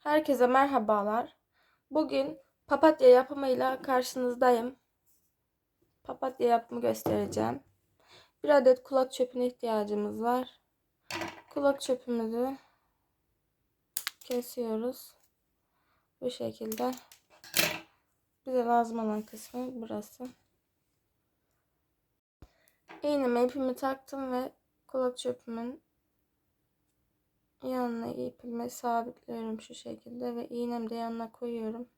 Herkese merhabalar. Bugün papatya yapımıyla karşınızdayım. Papatya yapımı göstereceğim. Bir adet kulak çöpüne ihtiyacımız var. Kulak çöpümüzü kesiyoruz. Bu şekilde. Bize lazım olan kısmı burası. İğneme ipimi taktım ve kulak çöpümün yanına ipimi sabitliyorum şu şekilde ve iğnemi de yanına koyuyorum.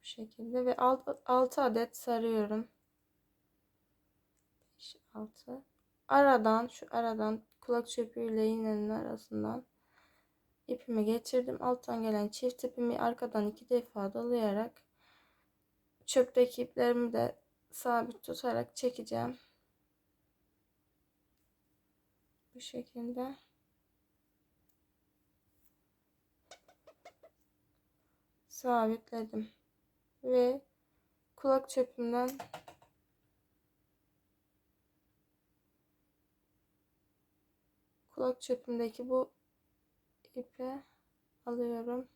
Bu şekilde ve 6 adet sarıyorum. 5 6 aradan şu aradan kulak çöpüyle iğnenin arasından ipimi geçirdim. Alttan gelen çift ipimi arkadan iki defa dolayarak çöpteki iplerimi de sabit tutarak çekeceğim. Bu şekilde. Sabitledim. Ve kulak çöpümden kulak çöpümdeki bu ipi alıyorum.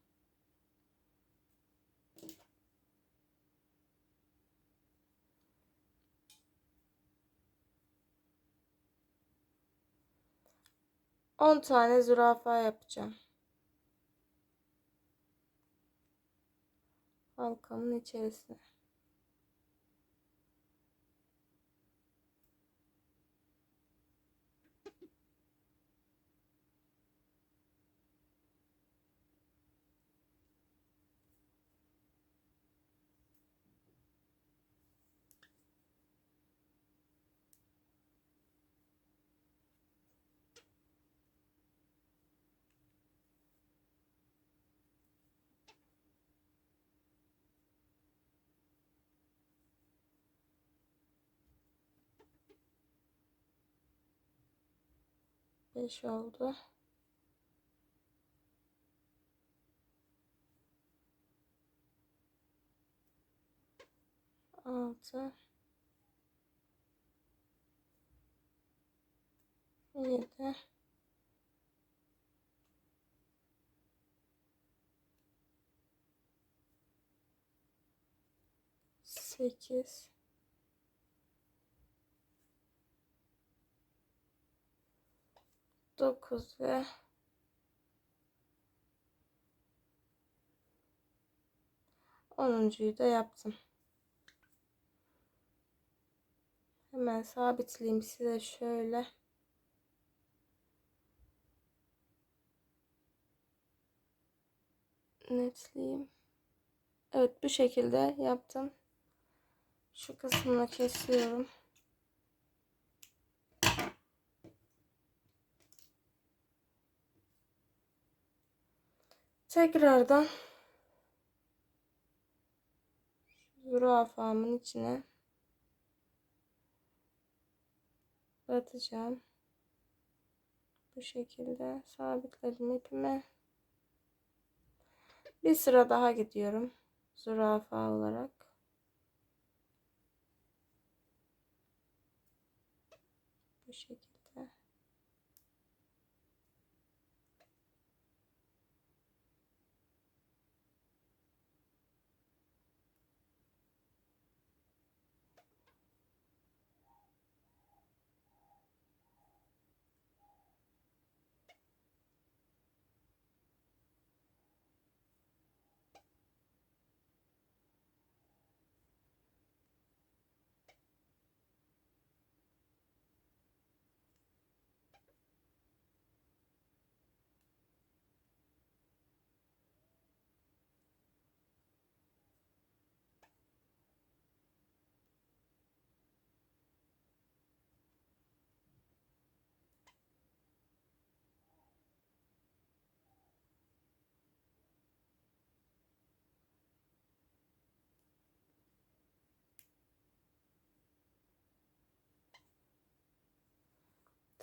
On tane zürafa yapacağım. Halkamın içerisine. Beş oldu. Altı. Yedi. Sekiz. 9 ve onuncuyu da yaptım. Hemen sabitleyeyim size şöyle. Netleyeyim. Evet bu şekilde yaptım. Şu kısmını kesiyorum. Tekrardan zürafamın içine batacağım. Bu şekilde sabitledim ipimi. Bir sıra daha gidiyorum. Zürafa olarak. Bu şekilde.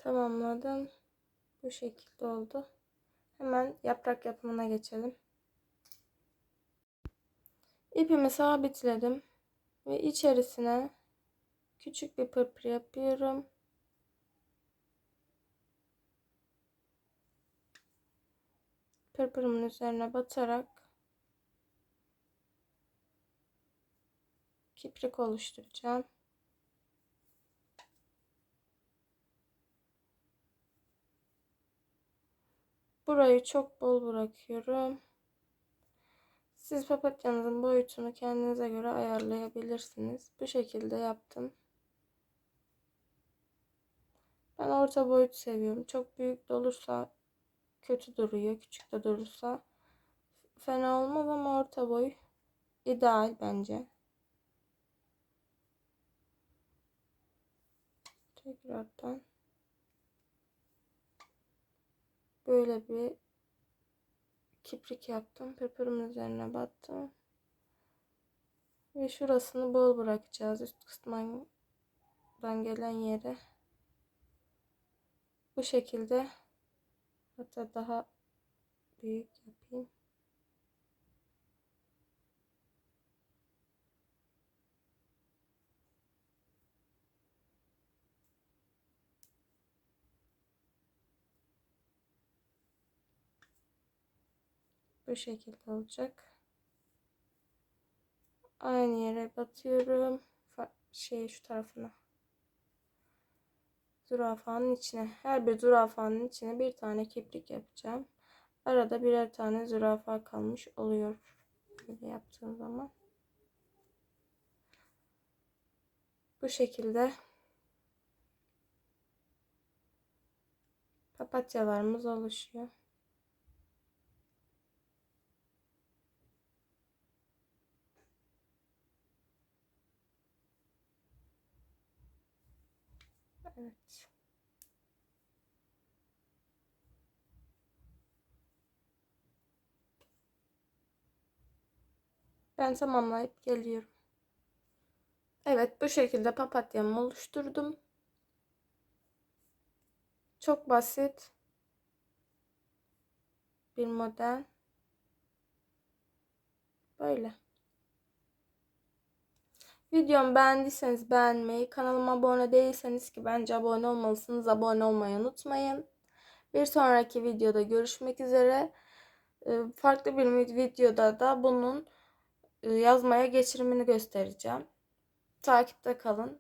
tamamladım. Bu şekilde oldu. Hemen yaprak yapımına geçelim. İpimi sabitledim ve içerisine küçük bir pırpır yapıyorum. Pırpırımın üzerine batarak kiprik oluşturacağım. Burayı çok bol bırakıyorum. Siz papatyanızın boyutunu kendinize göre ayarlayabilirsiniz. Bu şekilde yaptım. Ben orta boyut seviyorum. Çok büyük de olursa kötü duruyor. Küçük de durursa fena olmaz ama orta boy ideal bence. Tekrardan böyle bir kiprik yaptım. Pırpırımın üzerine battım. Ve şurasını bol bırakacağız. Üst kısmından gelen yere. Bu şekilde hatta daha büyük yapayım. Bu şekilde olacak. Aynı yere batıyorum. Şey şu tarafına. Zürafanın içine. Her bir zürafanın içine bir tane kiprik yapacağım. Arada birer tane zürafa kalmış oluyor. Böyle yaptığım zaman. Bu şekilde papatyalarımız oluşuyor. Ben tamamlayıp geliyorum. Evet bu şekilde papatyamı oluşturdum. Çok basit bir model. Böyle. Videomu beğendiyseniz beğenmeyi, kanalıma abone değilseniz ki bence abone olmalısınız. Abone olmayı unutmayın. Bir sonraki videoda görüşmek üzere. Ee, farklı bir videoda da bunun yazmaya geçirimini göstereceğim. Takipte kalın.